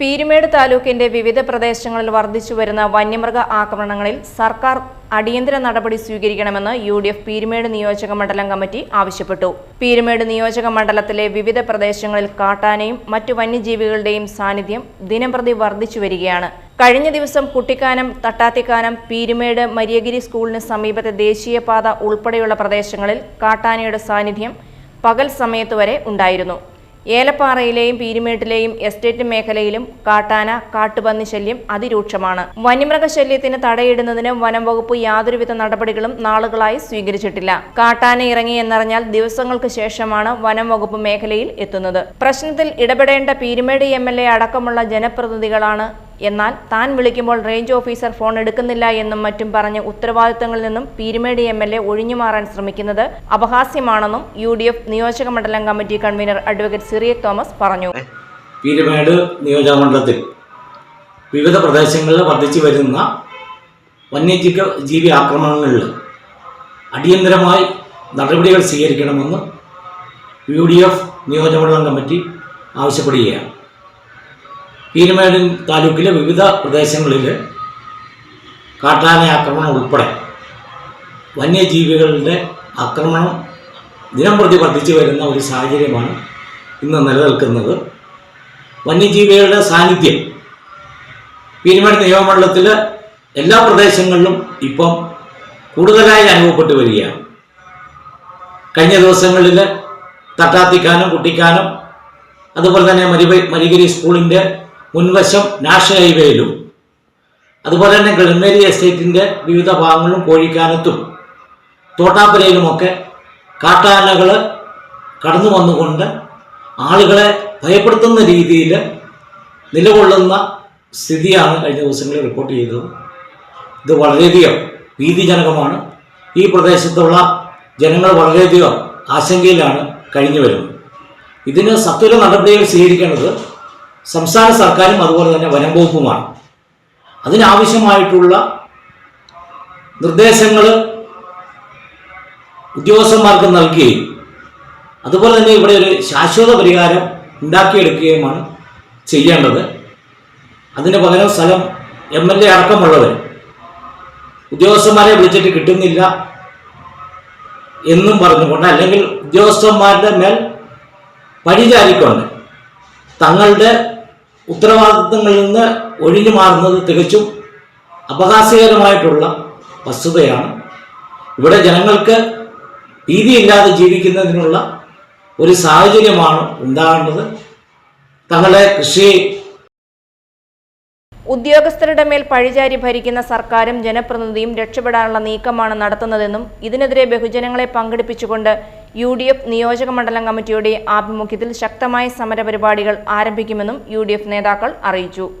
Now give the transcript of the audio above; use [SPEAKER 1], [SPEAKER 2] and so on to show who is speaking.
[SPEAKER 1] പീരുമേട് താലൂക്കിന്റെ വിവിധ പ്രദേശങ്ങളിൽ വർദ്ധിച്ചു വരുന്ന വന്യമൃഗ ആക്രമണങ്ങളിൽ സർക്കാർ അടിയന്തര നടപടി സ്വീകരിക്കണമെന്ന് യു ഡി എഫ് പീരുമേട് നിയോജക മണ്ഡലം കമ്മിറ്റി ആവശ്യപ്പെട്ടു. പീരുമേട് നിയോജക മണ്ഡലത്തിലെ വിവിധ പ്രദേശങ്ങളിൽ കാട്ടാനയും മറ്റു വന്യജീവികളുടെയും സാന്നിധ്യം ദിനംപ്രതി വർദ്ധിച്ചു വരികയാണ്. കഴിഞ്ഞ ദിവസം കുട്ടിക്കാനം തട്ടാത്തിക്കാനം പീരുമേട് മരിയഗിരി സ്കൂളിന് സമീപത്തെ ദേശീയപാത ഉൾപ്പെടെയുള്ള പ്രദേശങ്ങളിൽ കാട്ടാനയുടെ സാന്നിധ്യം പകൽ സമയത്ത് വരെ ഉണ്ടായിരുന്നു. ഏലപ്പാറയിലെയും പീരുമേട്ടിലെയും എസ്റ്റേറ്റ് മേഖലയിലും കാട്ടാന കാട്ടുപന്നി ശല്യം അതിരൂക്ഷമാണ്. വന്യമൃഗശല്യത്തിന് തടയിടുന്നതിന് വനം വകുപ്പ് യാതൊരുവിധ നടപടികളും നാളുകളായി സ്വീകരിച്ചിട്ടില്ല. കാട്ടാന ഇറങ്ങി എന്നറിഞ്ഞാൽ ദിവസങ്ങൾക്ക് ശേഷമാണ് വനം വകുപ്പ് മേഖലയിൽ എത്തുന്നത്. പ്രശ്നത്തിൽ ഇടപെടേണ്ട പീരുമേട് എം അടക്കമുള്ള ജനപ്രതിനിധികളാണ് എന്നാൽ താൻ വിളിക്കുമ്പോൾ റേഞ്ച് ഓഫീസർ ഫോൺ എടുക്കുന്നില്ല എന്നും മറ്റും പറഞ്ഞ് ഉത്തരവാദിത്തങ്ങളിൽ നിന്നും പീരുമേട് എം എൽ എ ഒഴിഞ്ഞുമാറാൻ ശ്രമിക്കുന്നത് അപഹാസ്യമാണെന്നും യു ഡി എഫ് നിയോജക മണ്ഡലം committee convener advocate Cyriac Thomas പറഞ്ഞു.
[SPEAKER 2] പീരുമേട് നിയോജകമണ്ഡലത്തിൽ വിവിധ പ്രദേശങ്ങളിൽ വർദ്ധിച്ചു വരുന്ന വന്യജീവി ജീവി ആക്രമണങ്ങളിൽ അടിയന്തരമായി നടപടികൾ സ്വീകരിക്കണമെന്ന് യു ഡി എഫ് നിയോജകമണ്ഡലം കമ്മിറ്റി ആവശ്യപ്പെടുകയാണ്. പീരുമേട് താലൂക്കിലെ വിവിധ പ്രദേശങ്ങളിൽ കാട്ടാന ആക്രമണം ഉൾപ്പെടെ വന്യജീവികളുടെ ആക്രമണം ദിനംപ്രതി വർദ്ധിച്ചു വരുന്ന ഒരു സാഹചര്യമാണ് ഇന്ന് നിലനിൽക്കുന്നത്. വന്യജീവികളുടെ സാന്നിധ്യം. പീരുമേട് നിയമമണ്ഡലത്തിൽ എല്ലാ പ്രദേശങ്ങളിലും ഇപ്പം കൂടുതലായി അനുഭവപ്പെട്ടു വരികയാണ്. കഴിഞ്ഞ ദിവസങ്ങളിൽ തട്ടാത്തിക്കാനും കുട്ടിക്കാനും അതുപോലെ തന്നെ മരിബ മരിഗിരി സ്കൂളിന്റെ മുൻവശം നാഷണൽ ഹൈവേയിലും അതുപോലെ തന്നെ ഗൾമേരി എസ്റ്റേറ്റിന്റെ വിവിധ ഭാഗങ്ങളിലും കോഴിക്കാനത്തും തോട്ടാപ്പുരയിലുമൊക്കെ കാട്ടാനകൾ കടന്നു വന്നുകൊണ്ട് ആളുകളെ ഭയപ്പെടുത്തുന്ന രീതിയിൽ നിലകൊള്ളുന്ന സ്ഥിതിയാണ് കഴിഞ്ഞ ദിവസങ്ങളിൽ റിപ്പോർട്ട് ചെയ്തത്. ഇത് വളരെയധികം ഭീതിജനകമാണ്. ഈ പ്രദേശത്തുള്ള ജനങ്ങൾ വളരെയധികം ആശങ്കയിലാണ് കഴിഞ്ഞു വരുന്നത്. ഇതിന് സത്വര നടപടികൾ സ്വീകരിക്കേണ്ടത് സംസ്ഥാന സർക്കാരും അതുപോലെ തന്നെ വനം വകുപ്പുമാണ്. അതിനാവശ്യമായിട്ടുള്ള നിർദ്ദേശങ്ങൾ ഉദ്യോഗസ്ഥന്മാർക്ക് നൽകുകയും അതുപോലെ തന്നെ ഇവിടെ ഒരു ശാശ്വത പരിഹാരം ഉണ്ടാക്കിയെടുക്കുകയുമാണ് ചെയ്യേണ്ടത്. അതിന് പകരം സ്ഥലം എം എൽ എ അടക്കമുള്ളവർ ഉദ്യോഗസ്ഥന്മാരെ വിളിച്ചിട്ട് കിട്ടുന്നില്ല എന്നും പറഞ്ഞുകൊണ്ട് അല്ലെങ്കിൽ ഉദ്യോഗസ്ഥന്മാരുടെ മേൽ പഴിചാരിക്കൊണ്ട് തങ്ങളുടെ ഉത്തരവാദിത്തങ്ങളിൽ നിന്ന് ഒഴിഞ്ഞു മാറുന്നത് തികച്ചും അപഹാസ്യകരമായിട്ടുള്ള വസ്തുതയാണ്. ഇവിടെ ജനങ്ങൾക്ക് ഭീതിയില്ലാതെ ജീവിക്കുന്നതിനുള്ള ഒരു സാഹചര്യമാണ് ഉണ്ടാകേണ്ടത്. തങ്ങളുടെ കൃഷി
[SPEAKER 1] ഉദ്യോഗസ്ഥരുടെ മേൽ പഴിചാരി ഭരിക്കുന്ന സർക്കാരും ജനപ്രതിനിധിയും രക്ഷപ്പെടാനുള്ള നീക്കമാണ് നടത്തുന്നതെന്നും ഇതിനെതിരെ ബഹുജനങ്ങളെ പങ്കെടുപ്പിച്ചുകൊണ്ട് യു ഡി എഫ് നിയോജക മണ്ഡലം കമ്മിറ്റിയുടെ ആഭിമുഖ്യത്തിൽ ശക്തമായ സമരപരിപാടികൾ ആരംഭിക്കുമെന്നും യു ഡി എഫ് നേതാക്കൾ അറിയിച്ചു.